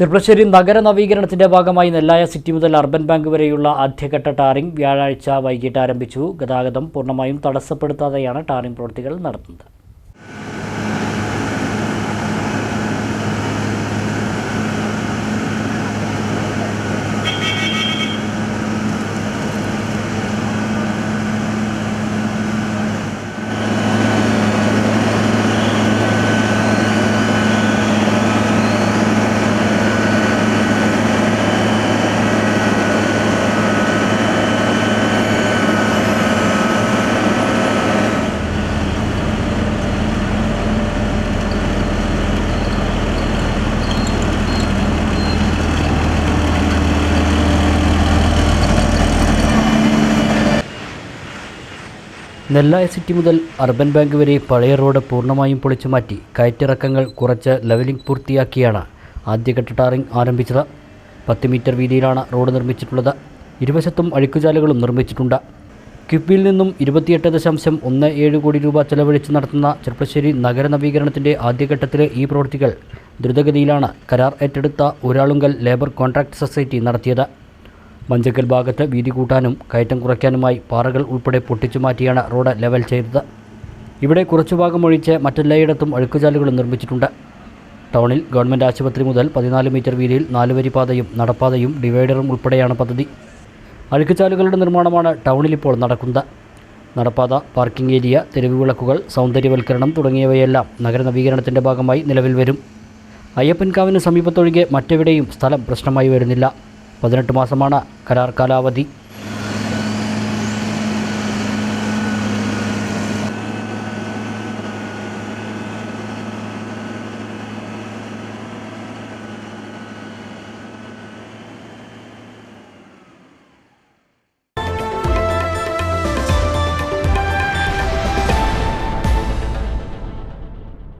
ചെർപ്പളശ്ശേരി നഗര നവീകരണത്തിന്റെ ഭാഗമായി നെല്ലായ സിറ്റി മുതൽ അർബൻ ബാങ്ക് വരെയുള്ള ആദ്യഘട്ട ടാറിംഗ് വ്യാഴാഴ്ച വൈകിട്ട് ആരംഭിച്ചു. ഗതാഗതം പൂർണമായും തടസ്സപ്പെടുത്താതെയാണ് ടാറിംഗ് പ്രവൃത്തികൾ നടത്തുന്നത്. നെല്ലായ സിറ്റി മുതൽ അർബൻ ബാങ്ക് വരെ പഴയ റോഡ് പൂർണമായും പൊളിച്ചു മാറ്റി കയറ്റിറക്കങ്ങൾ കുറച്ച് ലെവലിംഗ് പൂർത്തിയാക്കിയാണ് ആദ്യഘട്ട ടാറിംഗ് ആരംഭിച്ചത്. പത്ത് മീറ്റർ വീതിയിലാണ് റോഡ് നിർമ്മിച്ചിട്ടുള്ളത്. ഇരുവശത്തും അഴുക്കുചാലുകളും നിർമ്മിച്ചിട്ടുണ്ട്. കിഫ്ബിയിൽ നിന്നും ഇരുപത്തിയെട്ട് ദശാംശം ഒന്ന് ഏഴ് കോടി രൂപ ചെലവഴിച്ച് നടത്തുന്ന ചെർപ്പശ്ശേരി നഗര നവീകരണത്തിന്റെ ആദ്യഘട്ടത്തിലെ ഈ പ്രവൃത്തികൾ ദ്രുതഗതിയിലാണ് കരാർ ഏറ്റെടുത്ത ഒരാളുങ്കൽ ലേബർ കോൺട്രാക്ട് സൊസൈറ്റി നടത്തിയത്. മഞ്ചക്കൽ ഭാഗത്ത് വീതി കൂട്ടാനും കയറ്റം കുറയ്ക്കാനുമായി പാറകൾ ഉൾപ്പെടെ പൊട്ടിച്ചു മാറ്റിയാണ് റോഡ് ലെവൽ ചെയ്തത്. ഇവിടെ കുറച്ചു ഭാഗം ഒഴിച്ച് മറ്റെല്ലായിടത്തും അഴുക്കുചാലുകളും നിർമ്മിച്ചിട്ടുണ്ട്. ടൗണിൽ ഗവൺമെന്റ് ആശുപത്രി മുതൽ പതിനാല് മീറ്റർ വീതിയിൽ നാലുവരി പാതയും നടപ്പാതയും ഡിവൈഡറും ഉൾപ്പെടെയാണ് പദ്ധതി. അഴുക്കുചാലുകളുടെ നിർമ്മാണമാണ് ടൗണിൽ ഇപ്പോൾ നടക്കുന്നത്. നടപ്പാത പാർക്കിംഗ് ഏരിയ തെരുവ് വിളക്കുകൾ സൗന്ദര്യവൽക്കരണം തുടങ്ങിയവയെല്ലാം നഗര നവീകരണത്തിന്റെ ഭാഗമായി നിലവിൽ വരും. അയ്യപ്പൻകാവിന് സമീപത്തൊഴികെ മറ്റെവിടെയും സ്ഥലം പ്രശ്നമായി വരുന്നില്ല. പതിനെട്ട് മാസമാണ് കരാർ കാലാവധി.